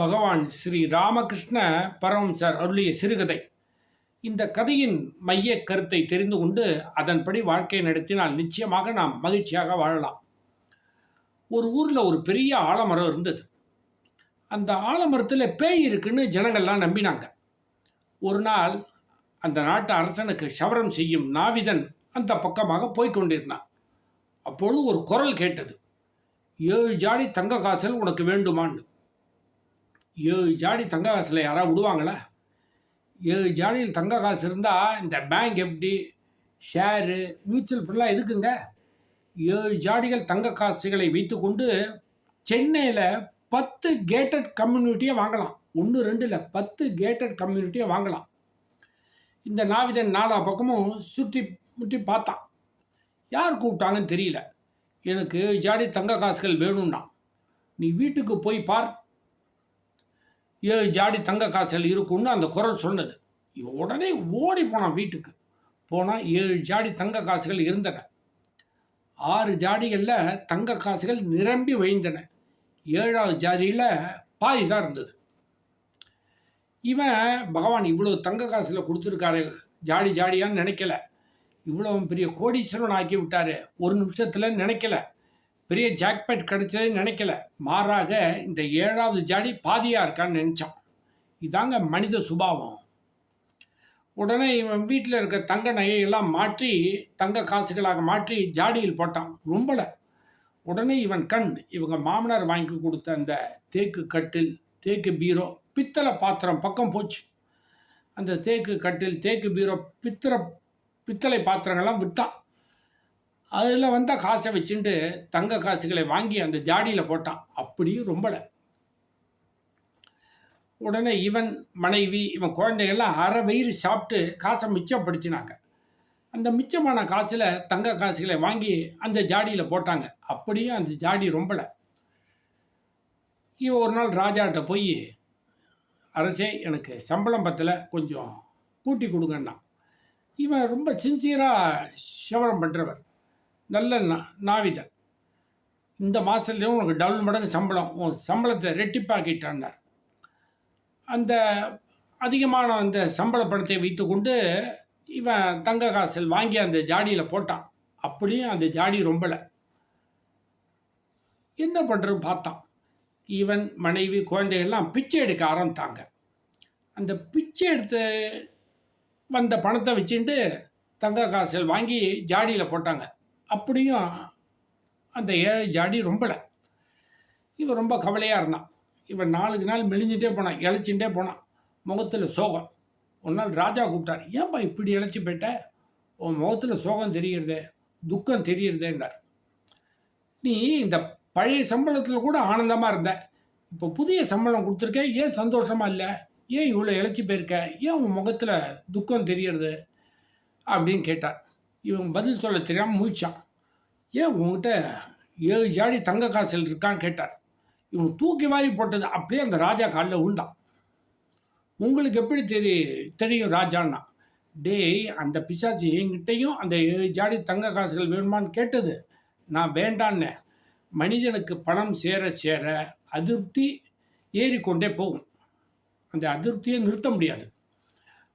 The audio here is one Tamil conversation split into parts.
பகவான் ஸ்ரீ ராமகிருஷ்ண பரமம்சர் அருளிய சிறுகதை. இந்த கதையின் மைய கருத்தை தெரிந்து கொண்டு அதன்படி வாழ்க்கை நடத்தினால் நிச்சயமாக நாம் மகிழ்ச்சியாக வாழலாம். ஒரு ஊரில் ஒரு பெரிய ஆலமரம் இருந்தது. அந்த ஆலமரத்தில் பேய் இருக்குன்னு ஜனங்கள்லாம் நம்பினாங்க. ஒரு நாள் அந்த நாட்டு அரசனுக்கு சவரம் செய்யும் நாவிதன் அந்த பக்கமாக போய்கொண்டிருந்தான் அப்பொழுது ஒரு குரல் கேட்டது. ஏழு ஜாடி தங்க காசல் உனக்கு வேண்டுமான்னு. ஏழு ஜாடி தங்க காசில் யாராவது விடுவாங்களா? ஏழு ஜாடியில் தங்க காசு இருந்தால் இந்த பேங்க் எஃப்டி ஷேரு மியூச்சுவல் ஃபண்ட்லாம் எதுக்குங்க? ஏழு ஜாடிகள் தங்க காசுகளை வைத்துக்கொண்டு சென்னையில் பத்து கேட்டட் கம்யூனிட்டியை வாங்கலாம். ஒன்று ரெண்டில் பத்து கேட்டட் கம்யூனிட்டியை வாங்கலாம். இந்த நாவிதன் நாலா பக்கமும் சுற்றி முற்றி பார்த்தான். யார் கூப்பிட்டாங்கன்னு தெரியல. எனக்கு ஜாடி தங்க காசுகள் வேணும்னா நீ வீட்டுக்கு போய் பார். ஏழு ஜாடி தங்க காசுகள் இருக்கும்னு அந்த குரல் சொன்னது. இவன் உடனே ஓடி போனான் வீட்டுக்கு. போனால் ஏழு ஜாடி தங்க காசுகள் இருந்தன. ஆறு ஜாடிகளில் தங்க காசுகள் நிரம்பி வழிந்தன. ஏழாவது ஜாதியில் பாதி தான் இருந்தது. இவன் பகவான் இவ்வளோ தங்க காசில் கொடுத்துருக்காரு. ஜாடி ஜாடியான்னு நினைக்கல. இவ்வளோ பெரிய கோடீஸ்வரன் ஆக்கி விட்டார். ஒரு நிமிஷத்தில் நினைக்கல. பெரிய ஜாக்பேட் கிடைச்சதே நினைக்கல. மாறாக இந்த ஏழாவது ஜாடி பாதியாக இருக்கான்னு நினச்சான். இதாங்க மனித சுபாவம். உடனே இவன் வீட்டில் இருக்க தங்க நகையெல்லாம் மாற்றி தங்க காசுகளாக மாற்றி ஜாடியில் போட்டான். ரொம்பல. உடனே இவன் கண் இவங்க மாமனார் வாங்கி கொடுத்த அந்த தேக்கு கட்டில் தேக்கு பீரோ பித்தளை பாத்திரம் பக்கம் போச்சு. அந்த தேக்கு கட்டில் தேக்கு பீரோ பித்தளை பித்தளை பாத்திரங்கள்லாம் விட்டான். அதில் வந்த காசை வச்சுட்டு தங்க காசுகளை வாங்கி அந்த ஜாடியில் போட்டான். அப்படியும் ரொம்பலை. உடனே இவன் மனைவி இவன் குழந்தைகள்லாம் அரை வயிறு சாப்பிட்டு காசை மிச்சப்படுத்தினாங்க அந்த மிச்சமான காசில் தங்க காசுகளை வாங்கி அந்த ஜாடியில் போட்டாங்க. அப்படியும் அந்த ஜாடி ரொம்பலை. இவன் ஒரு நாள் ராஜாட்ட போய் அரசே எனக்கு சம்பளம் பத்தில் கொஞ்சம் கூட்டி கொடுங்கண்ணா இவன் ரொம்ப சின்சியராக சவரம் பண்ணுறவர் நல்ல நா நாவிதன் இந்த மாதத்துலேயும் உனக்கு டபுள் மடங்கு சம்பளம். உன் சம்பளத்தை ரெட்டிப்பாக்கிட்டான்னார். அந்த அதிகமான அந்த சம்பள பணத்தை வைத்துக்கொண்டு இவன் தங்க காசில் வாங்கி அந்த ஜாடியில் போட்டான். அப்படியும் அந்த ஜாடி ரொம்பலை. என்ன பண்ணுறது பார்த்தான். இவன் மனைவி குழந்தைகள்லாம் பிச்சை எடுக்க ஆரம்பித்தாங்க. அந்த பிச்சை எடுத்து வந்த பணத்தை வச்சுட்டு தங்க காசில் வாங்கி ஜாடியில் போட்டாங்க. அப்படியும் அந்த ஏழை ஜாடி ரொம்பலை. இவன் ரொம்ப கவலையாக இருந்தான். இவன் நாளுக்கு நாள் மெலிஞ்சிட்டே போனான் இழைச்சிட்டே போனான். முகத்தில் சோகம். ஒரு நாள் ராஜா கூப்பிட்டார் ஏன்பா இப்படி இழைச்சி போயிட்ட? உன் முகத்தில் சோகம் தெரிகிறதே துக்கம் தெரிகிறதேன்றார் நீ இந்த பழைய சம்பளத்தில் கூட ஆனந்தமாக இருந்த. இப்போ புதிய சம்பளம் கொடுத்துருக்க ஏன் சந்தோஷமாக இல்லை? ஏன் இவ்வளோ இழைச்சி போயிருக்க? ஏன் உன் முகத்தில் துக்கம் தெரிகிறது அப்படின்னு கேட்டார். இவன் பதில் சொல்ல தெரியாமல் மூச்சான் ஏன் உங்ககிட்ட ஏழு ஜாடி தங்க காசில் இருக்கான்னு கேட்டார். இவன் தூக்கி வாரி போட்டது அப்படியே அந்த ராஜா காலில் உண்டான். உங்களுக்கு எப்படி தெரிய தெரியும் ராஜான்னா? டேய் அந்த பிசாசி என்கிட்டையும் அந்த ஏழு ஜாடி தங்க காசுகள் வேணுமான்னு கேட்டது. நான் வேண்டான்னே. மனிதனுக்கு பணம் சேர சேர அதிருப்தி ஏறிக்கொண்டே போகும். அந்த அதிருப்தியை நிறுத்த முடியாது.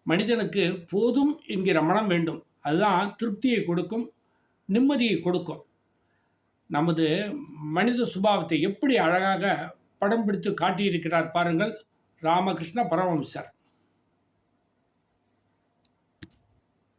மனிதனுக்கு போதும் என்கிற மனம் வேண்டும். அதுதான் திருப்தியை கொடுக்கும் நிம்மதியை கொடுக்கும். நமது மனித சுபாவத்தை எப்படி அழகாக படம் பிடித்து காட்டியிருக்கிறார் பாருங்கள் ராமகிருஷ்ண பரமஹம்சர்.